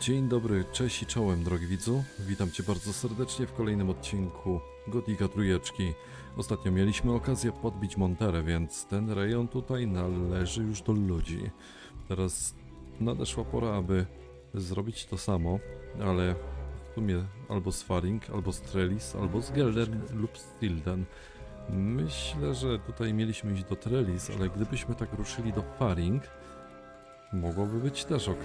Dzień dobry, cześć i czołem drogi widzu. Witam Cię bardzo serdecznie w kolejnym odcinku Gotika Trójeczki. Ostatnio mieliśmy okazję podbić Monterę, więc ten rejon tutaj należy już do ludzi. Teraz nadeszła pora, aby zrobić to samo, ale w sumie albo z Faring, albo z Trellis, albo z Gelder lub z Tilden. Myślę, że tutaj mieliśmy iść do Trellis, ale gdybyśmy tak ruszyli do Faring, mogłoby być też ok.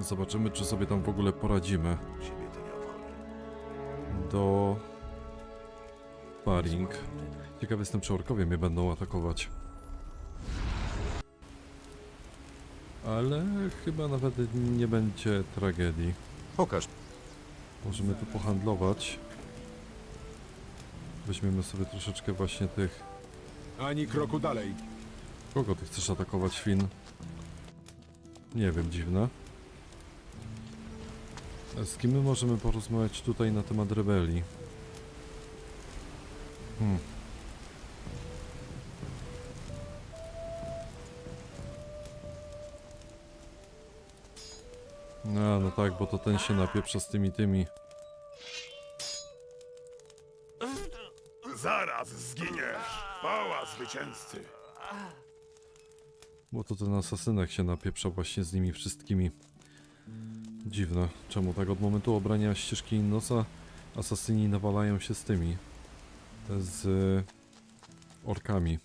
Zobaczymy, czy sobie tam w ogóle poradzimy. Do... Paring. Ciekaw jestem, czy orkowie mnie będą atakować. Ale chyba nawet nie będzie tragedii. Pokaż. Możemy tu pohandlować. Weźmiemy sobie troszeczkę właśnie tych... Ani kroku dalej. Kogo ty chcesz atakować, Finn? Nie wiem, dziwne. Z kim my możemy porozmawiać tutaj na temat rebelii? Hmm. No, no tak, bo to ten się napieprza z tymi tymi. Zaraz zginiesz! Chwała zwycięzcy! Bo to ten asasynek się napieprza właśnie z nimi wszystkimi. Dziwne. Czemu tak od momentu obrania ścieżki Innosa asasyni nawalają się z tymi. Z y, orkami.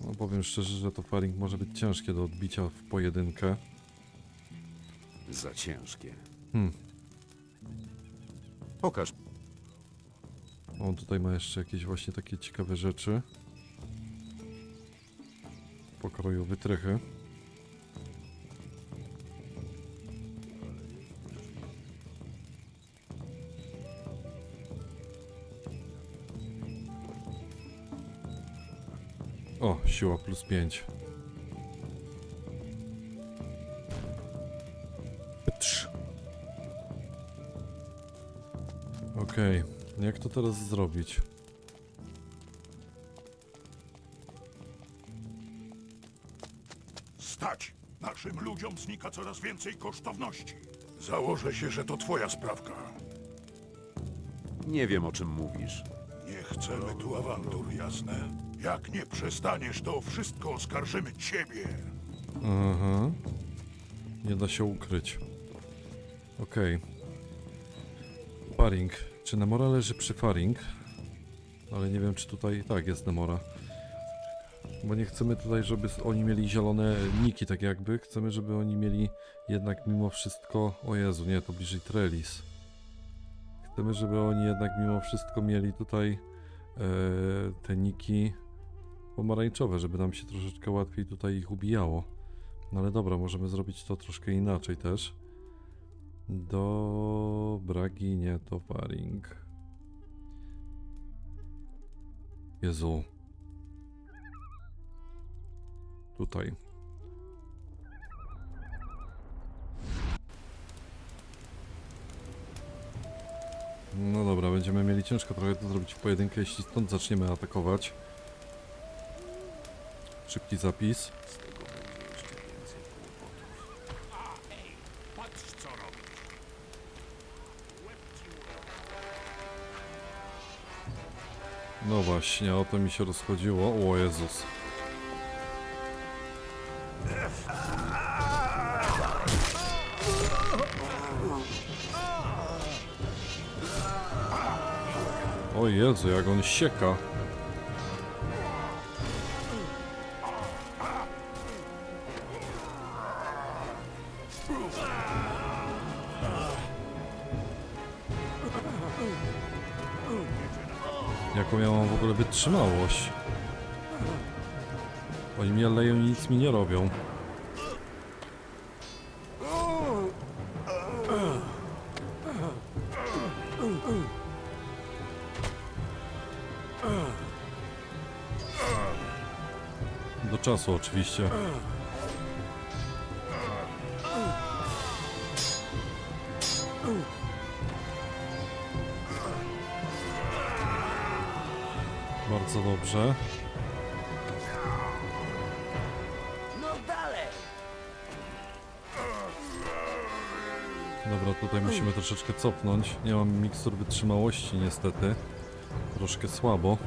No powiem szczerze, że to faring może być ciężkie do odbicia w pojedynkę. Za ciężkie. Hmm. Pokaż. On tutaj ma jeszcze jakieś właśnie takie ciekawe rzeczy. Pokroju wytrychy. Siła plus 5. Trz. Okej, jak to teraz zrobić? Stać! Naszym ludziom znika coraz więcej kosztowności. Założę się, że to twoja sprawka. Nie wiem o czym mówisz. Nie chcemy tu awantur, jasne? Jak nie przestaniesz, to wszystko oskarżymy ciebie. Aha. Nie da się ukryć. Okej. Faring. Czy Nemora leży przy Faring? Ale nie wiem, czy tutaj... Tak, jest Nemora. Bo nie chcemy tutaj, żeby oni mieli zielone niki, tak jakby. Chcemy, żeby oni mieli jednak mimo wszystko... O Jezu, nie, to bliżej Trellis. Chcemy, żeby oni jednak mimo wszystko mieli tutaj e, te niki pomarańczowe, żeby nam się troszeczkę łatwiej tutaj ich ubijało. No ale dobra, możemy zrobić to troszkę inaczej też. Dobra, ginie to faring. Jezu. Tutaj. No dobra, będziemy mieli ciężko trochę to zrobić w pojedynkę, jeśli stąd zaczniemy atakować. Szybki zapis. No właśnie, o to mi się rozchodziło. O Jezus. O Jezu, jak on sieka. Wytrzymałość? Oni mnie leją i nic mi nie robią. Do czasu oczywiście. Bardzo dobrze. No Dobra, tutaj musimy troszeczkę cofnąć. Nie mam mikstur wytrzymałości niestety. Troszkę słabo.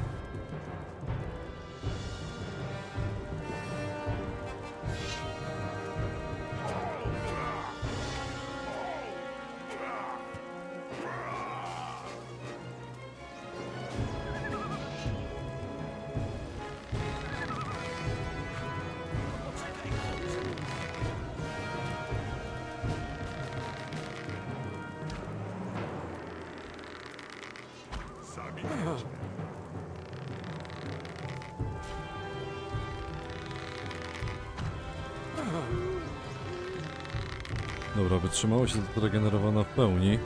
Dobra, wytrzymałość jest zregenerowana w pełni.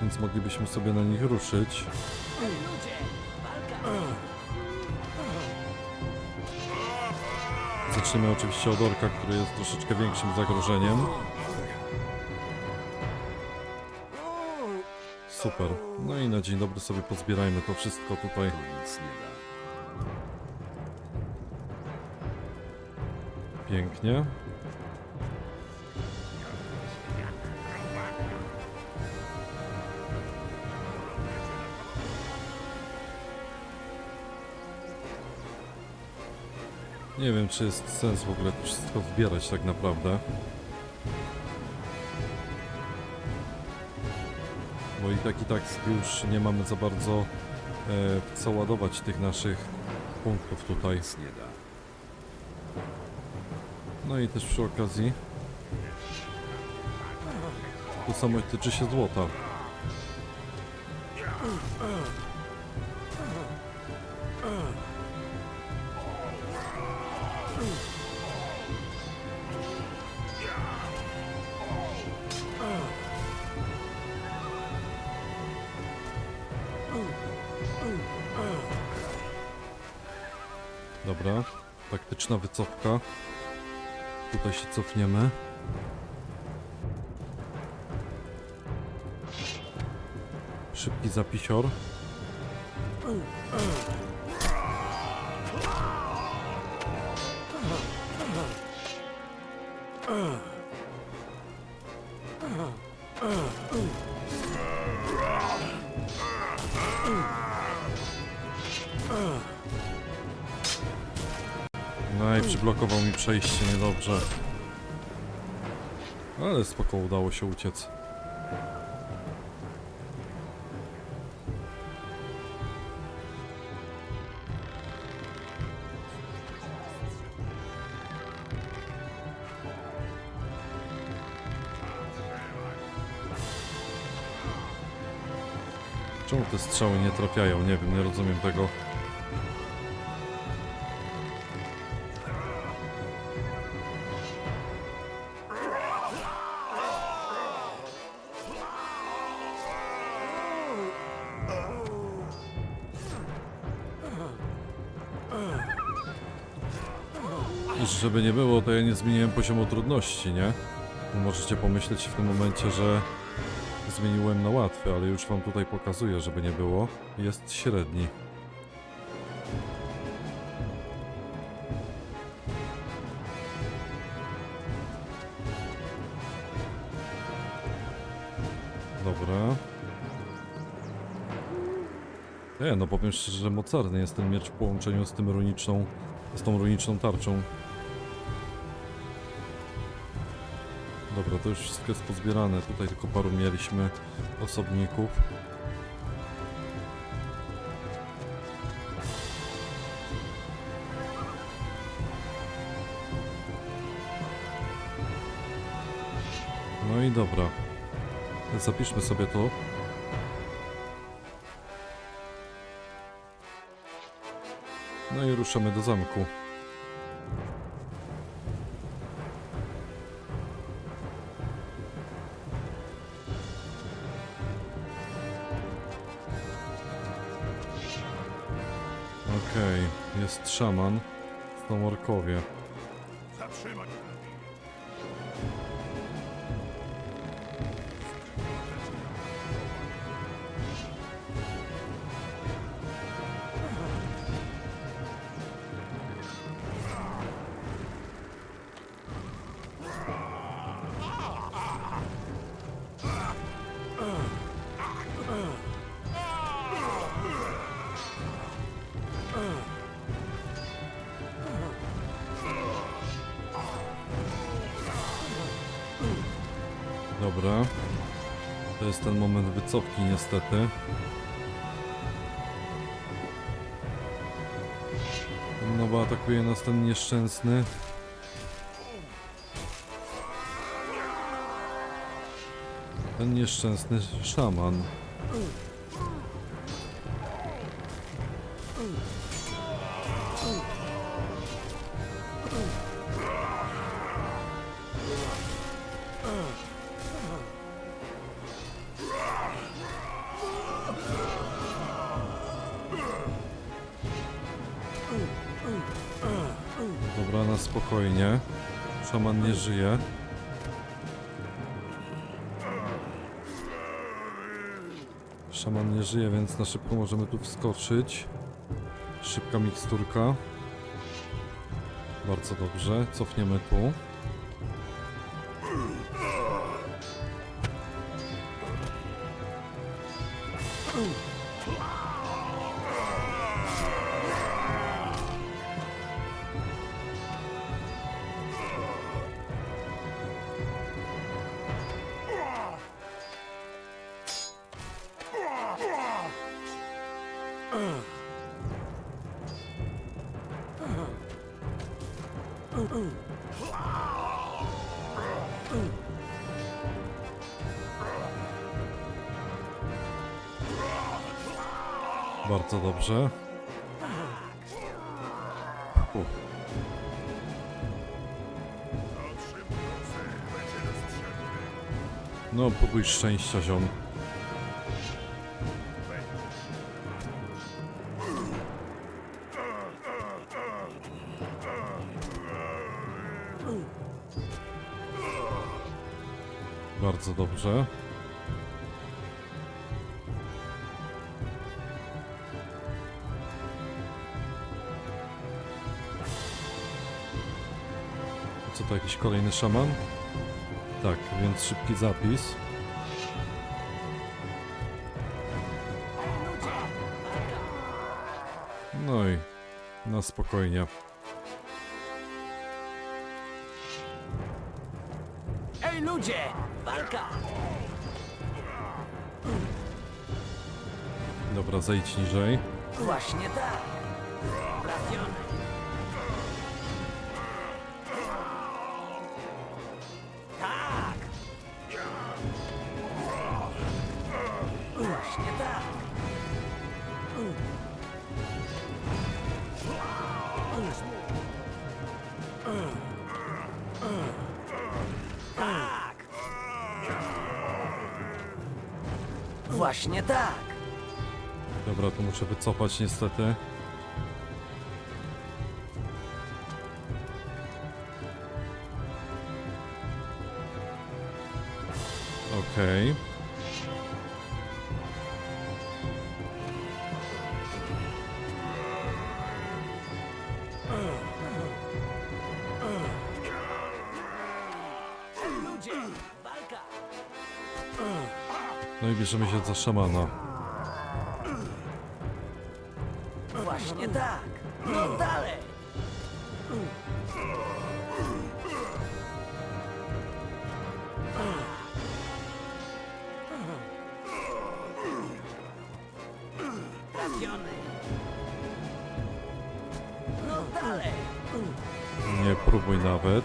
Więc moglibyśmy sobie na nich ruszyć. Zaczniemy oczywiście od orka, który jest troszeczkę większym zagrożeniem. Super. No i na dzień dobry sobie pozbierajmy to wszystko tutaj. Pięknie. Nie wiem, czy jest sens w ogóle wszystko zbierać tak naprawdę. Bo i tak i tak już nie mamy za bardzo e, co ładować tych naszych punktów tutaj. No i też przy okazji to samo tyczy się złota. Dobra, taktyczna wycofka. Tutaj się cofniemy. Szybki zapisior. Przejście niedobrze. Ale spoko, udało się uciec. Czemu te strzały nie trafiają? Nie wiem, nie rozumiem tego. Żeby nie było, to ja nie zmieniłem poziomu trudności, nie? Możecie pomyśleć w tym momencie, że zmieniłem na łatwy, ale już wam tutaj pokazuję, żeby nie było. Jest średni. Dobra. Nie, no powiem szczerze, że mocarny jest ten miecz w połączeniu z tym runiczną, z tą runiczną tarczą. Dobra, to już wszystko jest pozbierane. Tutaj tylko paru mieliśmy osobników. No i dobra. Zapiszmy sobie to. No i ruszamy do zamku. Szaman. Są orkowie. Dobra. To jest ten moment wycofki niestety. No bo atakuje nas ten nieszczęsny. Ten nieszczęsny szaman. Dobra, na spokojnie. Szaman nie żyje. Szaman nie żyje, więc na szybko możemy tu wskoczyć. Szybka miksturka. Bardzo dobrze. Cofniemy tu. Bardzo dobrze. No, próbuj szczęścia, ziom. Kolejny szaman? Tak, więc szybki zapis. No i na spokojnie. Ej ludzie! Walka! Dobra, zejdź niżej. Właśnie tak! Trafiony! Właśnie tak! Dobra, to muszę wycofać niestety. Okej. Ludzie! Bierzemy się za szamana. Właśnie tak! No dalej! Trafiony! No dalej! Nie próbuj nawet.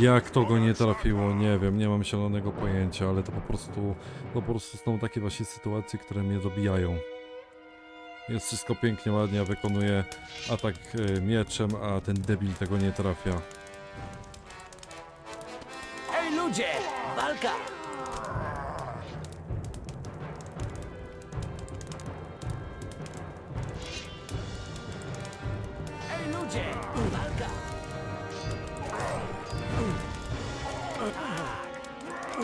Jak to go nie trafiło, nie wiem, nie mam zielonego pojęcia, ale to po prostu, to po prostu są takie właśnie sytuacje, które mnie dobijają. Jest wszystko pięknie, ładnie, wykonuje atak e, mieczem, a ten debil tego nie trafia. Ej ludzie! Walka! O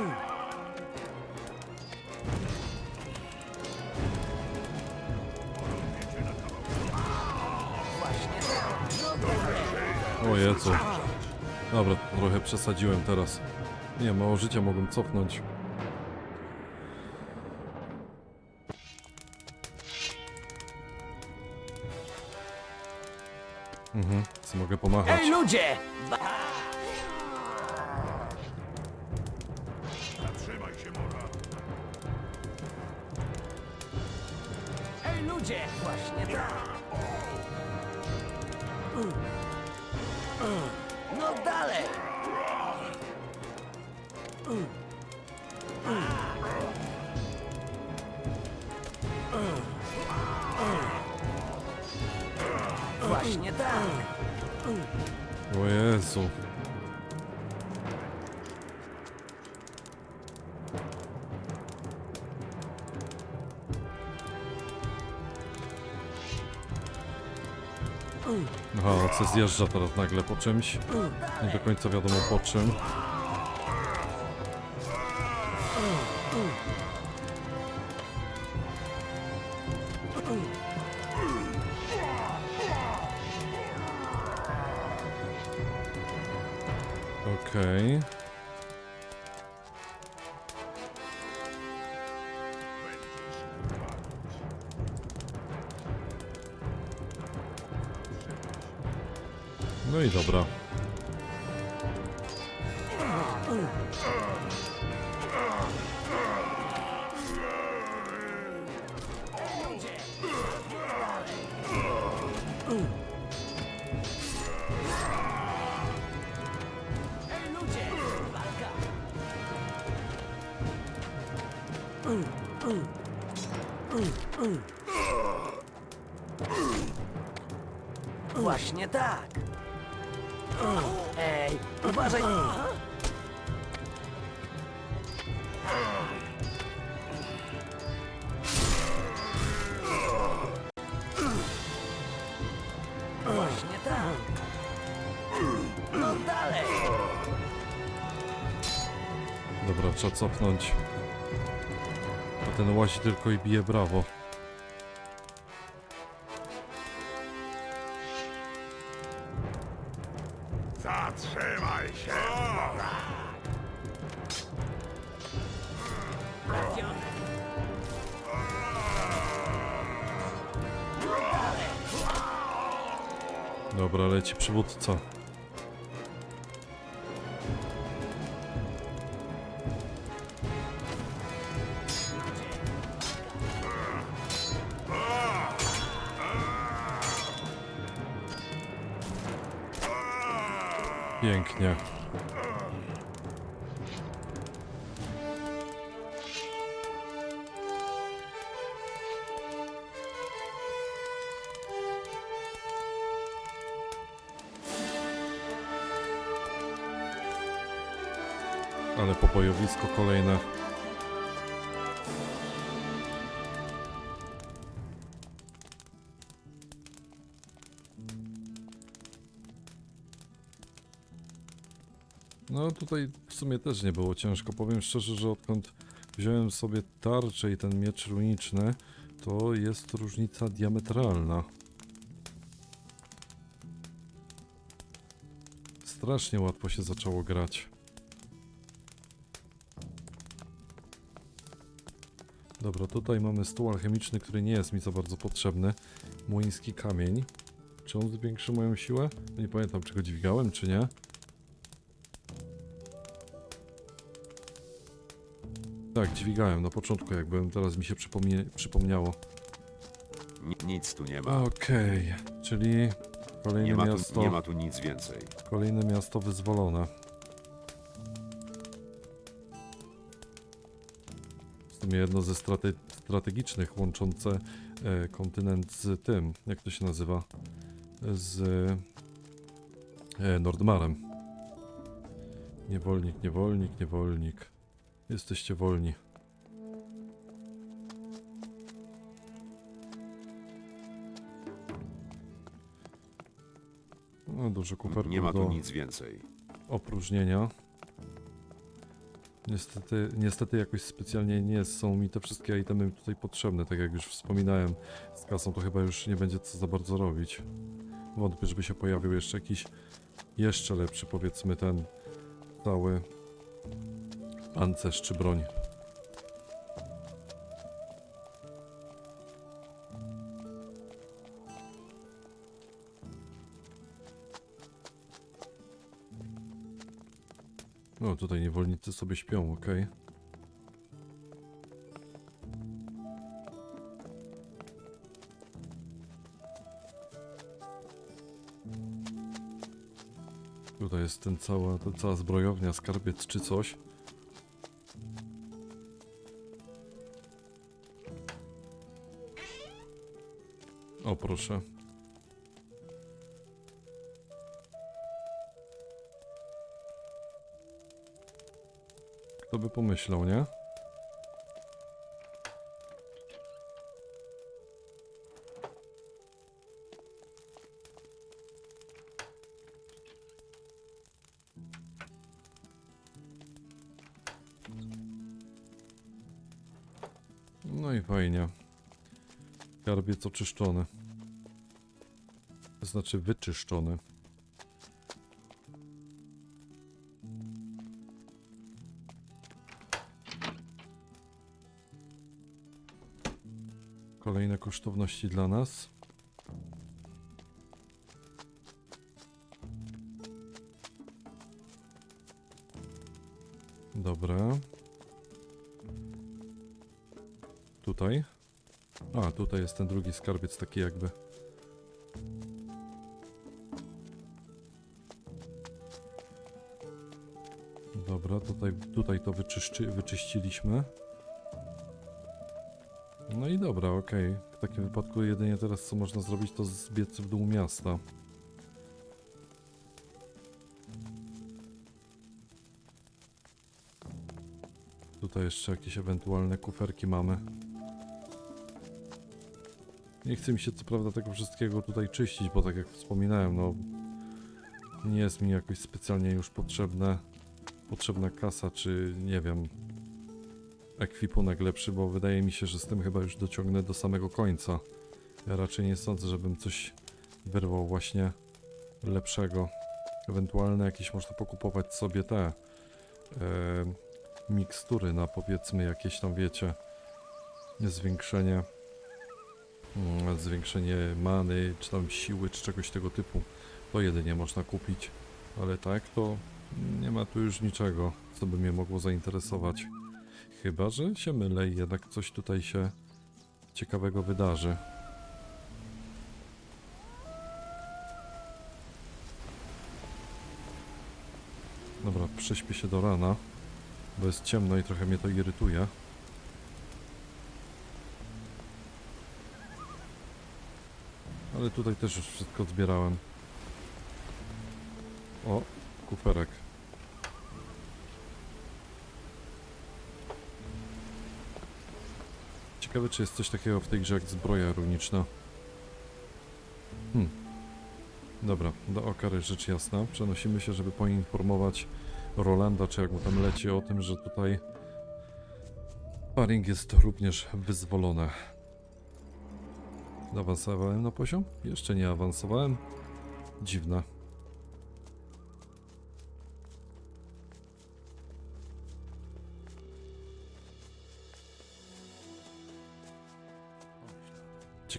Jezu. Dobra, trochę przesadziłem teraz. Nie, mało życia mogłem cofnąć. Mhm, co mogę pomachać. Ej ludzie! Właśnie tak! O Jezu. Aha, co zjeżdża teraz nagle po czymś. Nie do końca wiadomo po czym. No i dobra. Właśnie tak! Uważaj! Właśnie tak! No dalej! Dobra, trzeba cofnąć. A ten łazi tylko i bije brawo. Przywódca. Pięknie. Ale pobojowisko kolejne. No tutaj w sumie też nie było ciężko. Powiem szczerze, że odkąd wziąłem sobie tarczę i ten miecz runiczny, to jest różnica diametralna. Strasznie łatwo się zaczęło grać. Dobra, tutaj mamy stół alchemiczny, który nie jest mi za bardzo potrzebny. Młyński kamień. Czy on zwiększy moją siłę? Nie pamiętam, czy go dźwigałem, czy nie. Tak, dźwigałem na początku, jak byłem, teraz mi się przypomnie, przypomniało. Ni nic tu nie ma. Okej, czyli kolejne Nie ma, miasto, tu, nie ma tu nic więcej. kolejne miasto wyzwolone. Sumie jedno ze strate strategicznych łączące e, kontynent z tym, jak to się nazywa, z e, Nordmarem. Niewolnik, niewolnik, niewolnik. Jesteście wolni. No, dużo kuperków Nie ma do tu nic więcej. opróżnienia. Niestety, niestety jakoś specjalnie nie są mi te wszystkie itemy tutaj potrzebne, tak jak już wspominałem. Z kasą to chyba już nie będzie co za bardzo robić. Wątpię, żeby się pojawił jeszcze jakiś jeszcze lepszy, powiedzmy ten cały pancerz czy broń. O, tutaj niewolnicy sobie śpią, okej. Tutaj jest ten cała, ta cała zbrojownia, skarbiec czy coś. O, proszę. Kto by pomyślał, nie? No i fajnie. Garbiec oczyszczony. To znaczy wyczyszczony. Kolejne kosztowności dla nas. Dobra. Tutaj. A, tutaj jest ten drugi skarbiec, taki jakby. Dobra, tutaj, tutaj to wyczyszczy, wyczyściliśmy. No i dobra, okej. W takim wypadku jedynie teraz co można zrobić to zbiec w dół miasta. Tutaj jeszcze jakieś ewentualne kuferki mamy. Nie chce mi się co prawda tego wszystkiego tutaj czyścić, bo tak jak wspominałem, no nie jest mi jakoś specjalnie już potrzebne potrzebna kasa, czy nie wiem ekwipunek lepszy, bo wydaje mi się, że z tym chyba już dociągnę do samego końca. Ja raczej nie sądzę, żebym coś wyrwał właśnie lepszego. Ewentualne jakieś można pokupować sobie te e, mikstury na powiedzmy jakieś tam wiecie zwiększenie mm, zwiększenie many, czy tam siły, czy czegoś tego typu. To jedynie można kupić, ale tak to nie ma tu już niczego, co by mnie mogło zainteresować. Chyba, że się mylę i jednak coś tutaj się ciekawego wydarzy. Dobra, prześpię się do rana, bo jest ciemno i trochę mnie to irytuje. Ale tutaj też już wszystko zbierałem. O, kuferek. Ciekawe, czy jest coś takiego w tej grze jak zbroja runiczna. Hmm. Dobra, do okary rzecz jasna. Przenosimy się, żeby poinformować Rolanda, czy jak mu tam leci, o tym, że tutaj paring jest również wyzwolone. Awansowałem na poziom? Jeszcze nie awansowałem. Dziwne.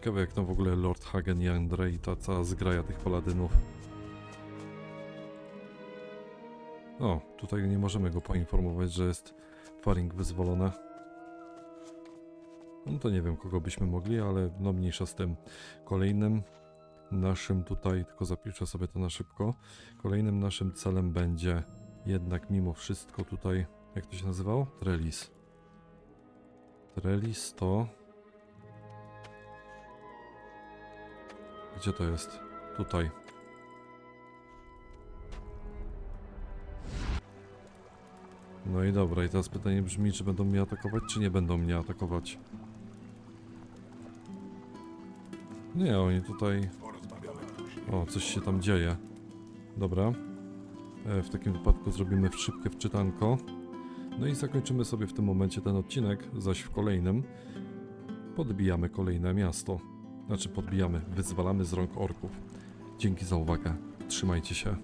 Ciekawe jak tam w ogóle Lord Hagen i Andrei, ta cała zgraja tych paladynów. O, tutaj nie możemy go poinformować, że jest faring wyzwolone. No to nie wiem kogo byśmy mogli, ale no mniejsza z tym. Kolejnym naszym tutaj, tylko zapiszę sobie to na szybko. Kolejnym naszym celem będzie jednak mimo wszystko tutaj, jak to się nazywało? Trellis. Trellis to... Gdzie to jest? Tutaj. No i dobra, i teraz pytanie brzmi, czy będą mnie atakować, czy nie będą mnie atakować? Nie, oni tutaj... O, coś się tam dzieje. Dobra. E, w takim wypadku zrobimy szybkie wczytanko. No i zakończymy sobie w tym momencie ten odcinek, zaś w kolejnym podbijamy kolejne miasto. Znaczy podbijamy, wyzwalamy z rąk orków. Dzięki za uwagę. Trzymajcie się.